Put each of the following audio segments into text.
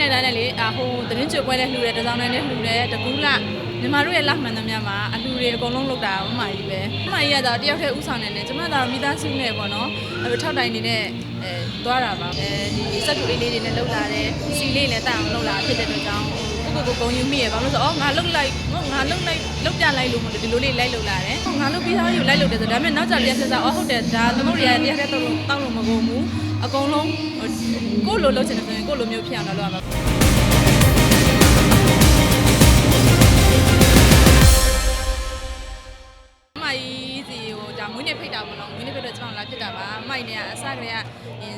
ကြည့်လိုက်တာနဲ့လေအဟိုသတင်းကြွပွဲလဲလှူတယ်တစောင်းတိုင်းလဲလှူတယ်တကူးလာညီမတို့ရဲ့လက်မှန်သမျှမှာအလှူတွေအကုန်လုံးလုပ်တာမမကြီးပဲမမကြီးကတော့တယောက်တည်းဥဆောင်နေတယ်ကျမကတော့မိသားစုနဲ့ပေါ့နော်အဲထောက်တိုင်နေနဲ့အဲသွားတာပါအဲဒီစက်တူလေးလေးတွေနဲ့လှုပ်လာတယ်စီလေးလည်းတက်အောင်လှုပ်လာဖြစ်တဲ့အတွက်ကြောင့် ကိုကိုကိုဂုံယူမိရပါလို့ဆိုတော့ငါလှုပ်လိုက်ငါလှုပ်လိုက်လှုပ်ပြလိုက်လို့မလို့ဒီလိုလေးလိုက်လှုပ်လာတယ်ငါလှုပ်ပြီးသားယူလိုက်လှုပ်တယ်ဆိုဒါပေမဲ့နောက်ကျပြန်ဆက်စားအော်ဟုတ်တယ်ဒါသမုတ်တွေကတရားတဲ့တော့တောင်းလို့မကုန်ဘူးအကုန်လုံးကိုလိုလှုပ်ချင်တယ်ဆိုရင်ကိုလိုမျိုးဖြစ်အောင်လုပ်ရမှာ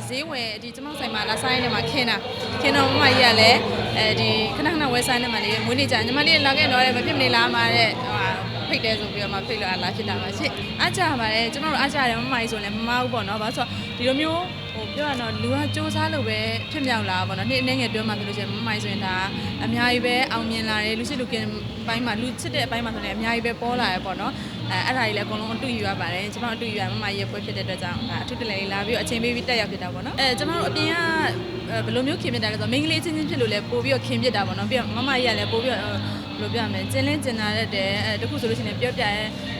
ဈေးဝယ်ဒီကျွန်တော်ဆိုင်မှာလာဆိုင်နေမှာခင်းတာခင်းတော့အမကြီးကလည်းအဲဒီခဏခဏဝယ်ဆိုင်နေမှာလေမွေးနေ့ကြာညီမလေးလာခဲ့တော့လည်းမဖြစ်မနေလာမှာတဲ့ဟိုဟာဖိတ်တယ်ဆိုပြီးတော့မှဖိတ်လို့လာဖြစ်တာပါရှင့်အားကြပါတယ်ကျွန်တော်တို့အားကြတယ်မမကြီးဆိုလည်းမမဟုတ်ပေါ့နော်ဘာလို့ဆိုတော့ဒီလိုမျိုးဟို ပြောရတော့လူကစူးစမ်းလို့ပဲဖြစ်မြောက်လာပေါ့နော်နေ့အနေငယ်ပြောမှဆိုလို့ရှိရင်မမကြီးဆိုရင်ဒါအများကြီးပဲအောင်မြင်လာတယ်လူရှိလူကင်ပိုင်းမှာလူချစ်တဲ့အပိုင်းမှာဆိုလည်းအများကြီးပဲပေါ်လာရပေါ့နော်အဲအဲ့ဒါကြီးလည်းအကုန်လုံးအတူယူရပါတယ်ကျွန်တော်အတူယူရမမရဲ့ပွဲဖြစ်တဲ့အတွက်ကြောင့်ဒါအထူးတလဲလာပြီးတော့အချိန်ပေးပြီးတက်ရောက်ဖြစ်တာပေါ့နော်အဲကျွန်တော်တို့အပြင်က ဘယ်လိုမျိုးခင်ဖြစ်တာလဲဆိုတော့မိန်းကလေးချင်းချင်းဖြစ်လို့လည်းပို့ပြီးတော့ခင်ဖြစ်တာပေါ့နော်ပြီးတော့မမကြီးကလည်းပို့ပြီးတော့ဘယ်လိုပြောရမလဲကျင်းလင်းကျင်နာတတ်တယ်အဲတခုဆိုလို့ရှိရင်ပြောပြရဲ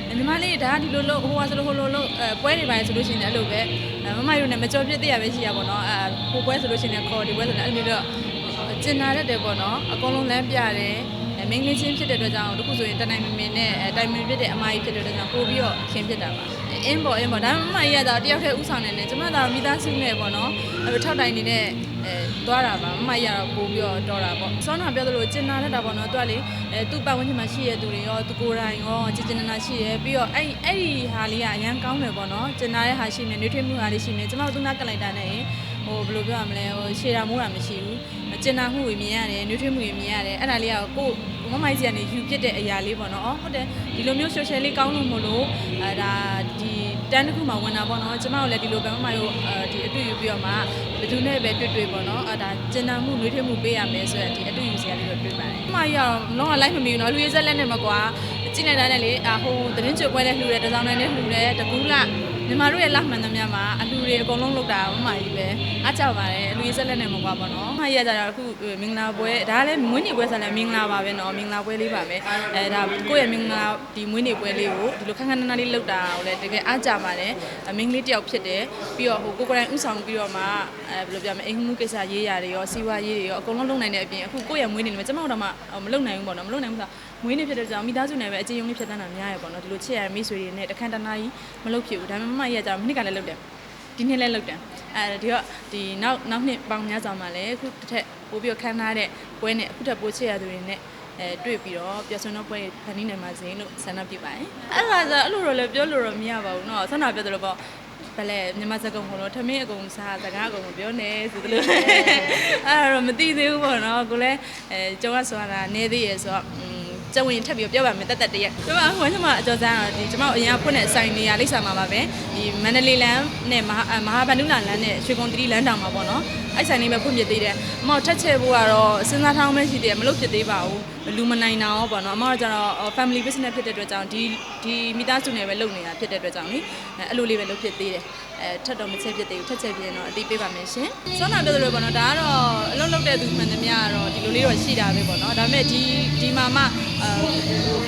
ညီမလေးဒါဒီလိုလို့ဟိုဟာဆိုလို့ဟိုလိုလို့အဲပွဲတွေပါဆိုလို့ရှိရင်လည်းအဲ့လိုပဲမမတို့နဲ့မကြော်ပြစ်တဲ့ရပဲရှိရပါတော့အဲဟိုပွဲဆိုလို့ရှိရင်ခေါ်ဒီပွဲဆိုလည်းအဲ့လိုတော့ကျင်နာတတ်တယ်ပေါ့နော်အကုန်လုံးလမ်းပြတယ်အဲမင်းကလေးချင်းဖြစ်တဲ့အတွက်ကြောင့်တခုဆိုရင်တနိုင်မမင်းနဲ့အဲတိုင်မင်ဖြစ်တဲ့အမကြီးဖြစ်တဲ့အတွက်ကြောင့်ပို့ပြီးတော့ခင်ဖြစ်တာပါ အင်းပေါ့အင်းပေါ့ဒါမှမမကြီးကတော့တယောက်တည်းဥဆောင်နေတယ်ကျမကတော့မိသားစုနဲ့ပေါ့နော်အဲထောက်တိုင်နေနဲ့အဲသွားတာပါမမကြီးကတော့ပို့ပြီးတော့တော်တာပေါ့စောနာပြောသလိုကျင်နာတတ်တာပေါ့နော်သူကလေအဲသူ့ပတ်ဝန်းကျင်မှာရှိရတဲ့သူတွေရောသူကိုယ်တိုင်ရောကျင်ကျင်နာနာရှိရပြီးတော့အဲ့အဲ့ဒီဟာလေးကအရန်ကောင်းတယ်ပေါ့နော်ကျင်နာတဲ့ဟာရှိနေနှွေးထွေးမှုဟာလေးရှိနေကျမတို့သူနာကလိုက်တာနဲ့ ဟိုဘယ်လိုပြောရမလဲဟိုရှေ့တာမိုးတာမရှိဘူးကျင်နာမှုတွေမြင်ရတယ်နှွေးထွေးမှုတွေမြင်ရတယ်အဲ့ဒါလေးကကိုမမိုက်စီကနေယူပြစ်တဲ့အရာလေးပေါ့နော်အော်ဟုတ်တယ်ဒီလိုမျိုး social လေးကောင်းလို့မလို့အဲဒါဒီတန်းတစ်ခုမှဝင်တာပေါ့နော်ကျမတို့လည်းဒီလိုပဲမမိုက်ကိုအဲဒီအတွေ့ယူပြီးတော့မှဘယ်သူနဲ့ပဲတွေ့တွေ့ပေါ့နော်အဲဒါကျင်နာမှုနှွေးထွေးမှုပေးရမယ်ဆိုတော့ဒီအတွေ့ယူစရာလေးတော့တွေ့ပါတယ်မမိုက်ကတော့လုံးဝ live မမီဘူးနော်လူရေးဆက်လက်နဲ့မကွာကြည့်လိုက်တာနဲ့လေအဟိုသတင်းကြွပွဲလဲလှူတယ်တစောင်းတိုင်းလဲလှူတယ်တကူးလာ ညီမတို့ရဲ့လက်မှန်သမျှမှာအလှူတွေအကုန်လုံးလုပ်တာမမကြီးပဲအားကြပါတယ်အလူရေးဆက်လက်နဲ့မကွာပေါ့နော်မမကြီးကကြတော့အခုမင်္ဂလာပွဲဒါကလည်းမွေးနေ့ပွဲဆိုလည်းမင်္ဂလာပါပဲနော်မင်္ဂလာပွဲလေးပါပဲအဲဒါကိုယ့်ရဲ့မင်္ဂလာဒီမွေးနေ့ပွဲလေးကိုဒီလိုခန်းခန်းနားနားလေးလုပ်တာကိုလည်းတကယ်အားကြပါတယ်မင်္ဂလေးတယောက်ဖြစ်တယ်ပြီးတော့ဟိုကိုကိုယ်တိုင်ဥဆောင်ပြီးတော့မှအဲဘယ်လိုပြောမလဲအိမ်မှုကိစ္စရေးရာတွေရောစီးပွားရေးတွေရောအကုန်လုံးလုပ်နိုင်တဲ့အပြင်အခုကိုယ့်ရဲ့မွေးနေ့လေးမှာကျမတို့တော့မှမလုပ်နိုင်ဘူးပေါ့နော်မလုပ်နိုင်ဘူးဆို မွေးနေ့ဖြစ်တဲ့ကြောင့်မိသားစုနဲ့ပဲအချင်းယုံလေးဖြစ်တတ်တာများရပေါ့နော်ဒီလိုချစ်ရမိတ်ဆွေတွေနဲ့တခန်းတနားကြီးမလုပ်ဖြစ်ဘူးဒါပေမဲ့မမကြီးကကြတော့မိနစ်ကလည်းလုပ်တယ်ဒီနှစ်လည်းလုပ်တယ်အဲဒီတော့ဒီနောက်နောက်နှစ်ပေါင်းများစွာမှာလည်းအခုတစ်ထက်ပို့ပြီးခန်းထားတဲ့ပွဲနဲ့အခုထက်ပိုချစ်ရသူတွေနဲ့အဲတွေ့ပြီးတော့ပြဆွမ်းတော့ပွဲဖန်နီးနေမှာစင်းလို့ဆန္ဒပြုပါတယ်အဲ့ဒါဆိုအဲ့လိုတော့လည်းပြောလို့တော့မရပါဘူးเนาะဆန္ဒပြောတယ်လို့ပေါ့ဘလဲမြန်မာစကုံကတော့ထမင်းအကုန်စားစကားအကုန်ပြောနေဆိုသလိုအဲ့ဒါတော့မသိသေးဘူးပေါ့နော်ကိုလည်းအဲကျောင်းကဆိုတာနေသေးရဆိုတော့ ကျဝင်ထပ်ပြီးပြောပါမယ်တက်တက်တရက်ပြောပါဟိုကျွန်မအကျော်စမ်းတော့ဒီကျွန်မအရင်ကဖွင့်တဲ့ဆိုင်နေရလိမ့်စာမှာပါပဲဒီမန္တလေးလမ်းနဲ့မဟာမဟာဗန္ဓုလာလမ်းနဲ့ရွှေကုန်းတိလမ်းတောင်မှာပေါ့နော်အဲ့ဆိုင်လေးပဲဖွင့်ပြသေးတယ်အမောထက်ချဲဖို့ကတော့စဉ်းစားထားမှရှိသေးတယ်မလုပ်ဖြစ်သေးပါဘူးလူမနိုင်တာရောပေါ့နော်အမေကကျတော့ family business ဖြစ်တဲ့အတွက်ကြောင့်ဒီဒီမိသားစုနဲ့ပဲလုပ်နေတာဖြစ်တဲ့အတွက်ကြောင့်လေအဲ့လိုလေးပဲလုပ်ဖြစ်သေးတယ်အဲထပ်တော့မချက်ဖြစ်သေးဘူးထက်ချက်ဖြစ်ရင်တော့အတိပေးပါမယ်ရှင်စောနာပြောသလိုပေါ့နော်ဒါကတော့ အလုံးလုံးတဲ့သူမှန်သမျှကတော့ဒီလိုလေးတော့ရှိတာပဲပေါ့နော်ဒါပေမဲ့ဒီဒီမှာမှအဲ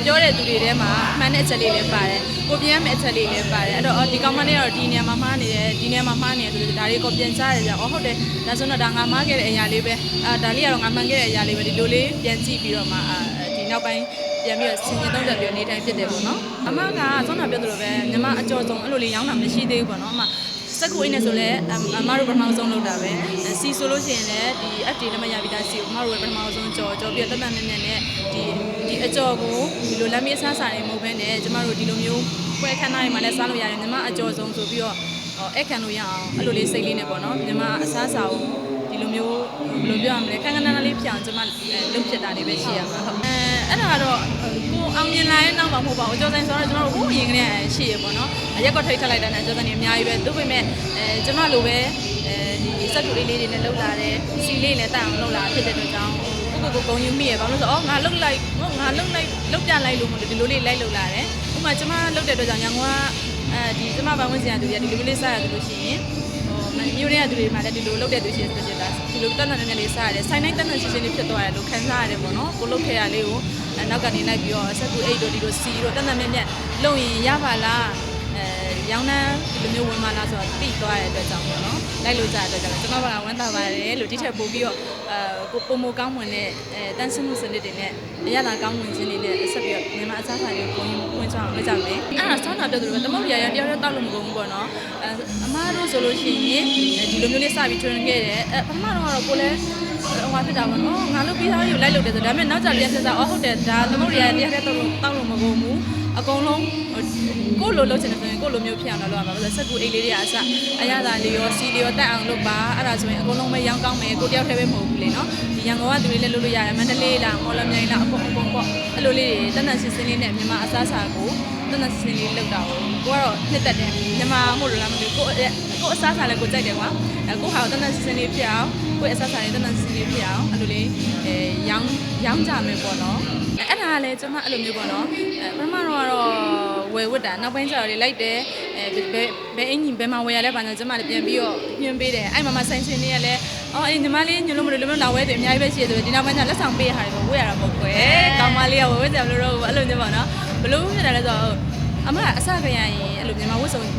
ပြောတဲ့သူတွေထဲမှာမှန်တဲ့အချက်လေးလည်းပါတယ်ကိုပြန်မဲ့အချက်လေးလည်းပါတယ်အဲ့တော့ဒီကောင်မလေးကတော့ဒီနေရာမှာမှားနေတယ်ဒီနေရာမှာမှားနေတယ်ဆိုတော့ဒါလေးကိုပြန်ချရတယ်ကြာအော်ဟုတ်တယ်ဒါဆိုတော့ဒါငါမှားခဲ့တဲ့အရာလေးပဲအာဒါလေးကတော့ငါမှန်ခဲ့တဲ့အရာလေးပဲဒီလိုလေးပြန်ကြည့်ပြီးတော့မှအာဒီနောက်ပိုင်းပြန်ပြီးတော့ဆင်ခြင်သုံးသပ်ပြီးနေတိုင်းဖြစ်တယ်ပေါ့နော်အမကစောနာပြောသလိုပဲညီမအကျော်ဆုံးအဲ့လိုလေးရောင်းတာမရှိသေးဘူးပေါ့နော်အမ စက်ကူအင်းနဲ့ဆိုလဲအမတို့ပထမဆုံးလုပ်တာပဲစီဆိုလို့ရှိရင်လည်းဒီ FD လက်မရပြီးသားစီကိုအမတို့ပဲပထမဆုံးကြော်ကြော်ပြီးတော့တက်တက်မြင့်မြင့်နဲ့ဒီဒီအကျော်ကိုဒီလိုလက်မေးဆန်းစာနေမဟုတ်ဘဲနဲ့ကျမတို့ဒီလိုမျိုးပွဲခန်းတိုင်းမှာလည်းစားလို့ရတယ်ညီမအကျော်ဆုံးဆိုပြီးတော့အဲ့ခံလို့ရအောင်အဲ့လိုလေးစိတ်လေးနဲ့ပေါ့နော်ညီမအစားစာကိုဒီလိုမျိုးဘယ်လိုပြောရမလဲခန်းခန်းနားနားလေးဖြစ်အောင်ကျမလုပ်ဖြစ်တာလေးပဲရှိရမှာဟုတ်အဲအဲ့ဒါကတော့ကို အောင်မြင်လာရဲ့နောက်မှာမဟုတ်ပါဘူးအကျော်ဆိုင်ဆိုတော့ကျွန်တော်တို့ဟိုအရင်ကတည်းကရှိရပေါ့နော်ရက်ကွက်ထိတ်ထက်လိုက်တာနဲ့အကျော်ဆိုင်တွေအများကြီးပဲသူပေမဲ့အဲကျမလိုပဲအဲဒီစက်တူလေးလေးတွေနဲ့လှုပ်လာတယ်စီလေးလည်းတက်အောင်လှုပ်လာဖြစ်တဲ့အတွက်ကြောင့်ကိုကိုကိုဂုံယူမိရပါလို့ဆိုတော့ငါလှုပ်လိုက်ငါလှုပ်လိုက်လှုပ်ပြလိုက်လို့မလို့ဒီလိုလေးလိုက်လှုပ်လာတယ်ဥပမာကျမလှုပ်တဲ့အတွက်ကြောင့်ရန်ကုန်ကအဲဒီကျမဘာဝင်စရာသူတွေကဒီလိုလေးစားရတယ်လို့ရှိရင်ဟိုမျိုးတွေကသူတွေမှလည်းဒီလိုလုပ်တဲ့သူရှိတယ်ဆိုတော့ဒီလိုတန်တန်နဲ့လေးစားရတယ်ဆိုင်တိုင်းတန်တန်ရှင်းရှင်းလေးဖြစ်သွားတယ်လို့ခံစားရတယ်ပေါ့နော်ကိုလုတ်ခဲ့ရလေးကို နောက်ကနေလိုက်ပြီးတော့ဆက်ကူအိတ်တို့ဒီလိုစီတို့တန်တန်မြက်မြက်လုံရင်ရပါလားအဲရောင်းနှမ်းဒီလိုမျိုးဝင်မလားဆိုတော့တိသွားတဲ့အတွက်ကြောင့်ပေါ့နော်လိုက်လို့ကြတဲ့အတွက်ကြောင့်ကျွန်တော်ကဝမ်းသာပါတယ်လို့ဒီထက်ပိုပြီးတော့အဲကိုပုံမကောင်းဝင်တဲ့အဲတန်းစမှုစနစ်တွေနဲ့အရသာကောင်းဝင်ခြင်းတွေနဲ့ဆက်ပြီးတော့မြန်မာအစားအစာတွေကိုဝင်ဝင်ကြအောင်လုပ်ကြမယ်အဲ့ဒါဆောင်းတာပြောသလိုပဲသမုတ်ရရတယောက်တည်းတောက်လို့မကုန်ဘူးပေါ့နော်အဲအမားတို့ဆိုလို့ရှိရင်ဒီလိုမျိုးလေးစပြီး train ခဲ့တယ်အဲပထမတော့ကတော့ကိုလည်း ဟိုဟာဖြစ်တာပေါ့နော်ငါလုပ်ပြီးသားယူလိုက်လို့တယ်ဆိုဒါပေမဲ့နောက်ကြပြန်ဆက်စားအော်ဟုတ်တယ်ဒါသမုတ်ရရတယောက်တည်းတောက်လို့တောက်လို့မကုန်ဘူးအကုန်လုံးကိုလိုလုပ်ချင်တယ်ဆိုရင်ကိုလိုမျိုးဖြစ်အောင်လုပ်ရမှာပါဆိုစက်ကူအိတ်လေးတွေကအစအရသာလေးရောစီလေးရောတက်အောင်လုပ်ပါအဲ့ဒါဆိုရင်အကုန်လုံးပဲရောင်းကောင်းမယ်ကိုတယောက်တည်းပဲမဟုတ်ဘူးလေနော်ဒီရန်ကုန်ကသူတွေလည်းလုပ်လို့ရတယ်မန္တလေးလားမော်လမြိုင်လားအကုန်အကုန်ပေါ့အဲ့လိုလေးတွေတနက်စစ်စင်းလေးနဲ့မြန်မာအစားအစာကိုတနက်စစ်စင်းလေးလုပ်တာကိုကိုကတော့နှစ်သက်တယ်မြန်မာမို့လို့လားမသိဘူးကိုကိုအစားအစာလည်းကိုကြိုက်တယ်ကွာအဲကိုဟာတနက်စစ်စင်းလေးဖြစ်အောင် ကိုအစားအစာလေးတနက်စစ်စင်းလေးဖြစ်အောင်အဲ့လိုလေးအဲရောင်းရောင်းကြမယ်ပေါ့နော်အဲ့ဒါကလည်းကျွန်မအဲ့လိုမျိုးပေါ့နော်အဲပထမတော့ကတော့ဝယ်ဝတ်တာနောက်ပိုင်းကျတော့လေလိုက်တယ်အဲဘယ်ဘယ်အင်ကြီးဘယ်မှာဝယ်ရလဲဘာလို့ကျွန်မလည်းပြန်ပြီးတော့ညွှန်ပေးတယ်အဲ့မှာမှဆိုင်ရှင်တွေကလည်းအော်အဲ့ညီမလေးညွှန်လို့မလို့လို့လာဝဲတယ်အများကြီးပဲရှိတယ်ဆိုတော့ဒီနောက်ပိုင်းကျလက်ဆောင်ပေးရတာတွေဝယ်ရတာမဟုတ်ကွယ်ကောင်းမလေးကဝယ်ဝတ်တယ်လို့တော့အဲ့လိုမျိုးပေါ့နော်ဘလို့ဖြစ်တယ်လဲဆိုတော့အမကအစကရရင်အဲ့လိုမြန်မာဝတ်စုံဟို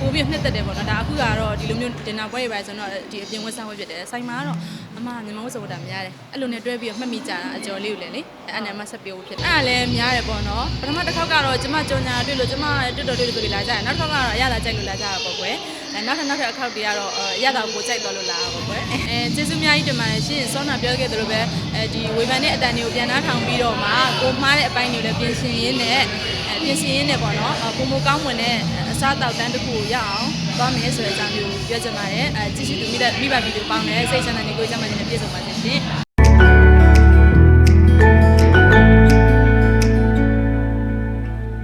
ပို့ပြီးနှစ်သက်တယ်ပေါ့နော်ဒါအခုကတော့ဒီလိုမျိုးဒင်နာပွဲရပါဆိုတော့ဒီအပြင်ဝတ်ဆောင်ဝတ်ဖြစ်တယ်ဆိုင်မှာကတော့အမကမြန်မာဝတ်စုံဝတ်တာများတယ်အဲ့လိုနဲ့တွဲပြီးတော့မှတ်မိကြတာအကျော်လေးကိုလည်းလေအဲ့နဲ့မှဆက်ပြောဖြစ်တယ်အဲ့ဒါလည်းများတယ်ပေါ့နော်ပထမတစ်ခေါက်ကတော့ကျမကြောင်ညာတွေ့လို့ကျမတွတ်တော်တွေ့လို့ဆိုပြီးလာကြတယ်နောက်တစ်ခေါက်ကတော့အရသာကြိုက်လို့လာကြတာပေါ့ကွယ်အဲနောက်ထပ်နောက်ထပ်အခေါက်တွေကတော့အရသာကိုကြိုက်တော်လို့လာတာပေါ့ကွယ်အဲကျေးဇူးအများကြီးတင်ပါတယ်ရှင်စောနာပြောခဲ့သလိုပဲအဲဒီဝေဖန်တဲ့အတန်တွေကိုပြန်နှားထောင်ပြီးတော့မှကိုမှားတဲ့အပိုင်းတွေကိုလည်းပြင်ဆင်ရင်းနဲ့အဲပြင်ဆင်ရင်းနဲ့ပေါ့နော်ပုံမကောင်းဝင်တဲ့အ စားတောက်တန်းတစ်ခုကိုရအောင်သွားမယ်ဆိုတဲ့အကြောင်းမျိုးပြောချင်ပါတယ်အဲကြည့်ရှုသူမိဘမိဘဗီဒီယိုပေါင်းတဲ့စိတ်ချမ်းသာနေကိုကြမ်းမှနေပြည့်စုံပါစေရှင်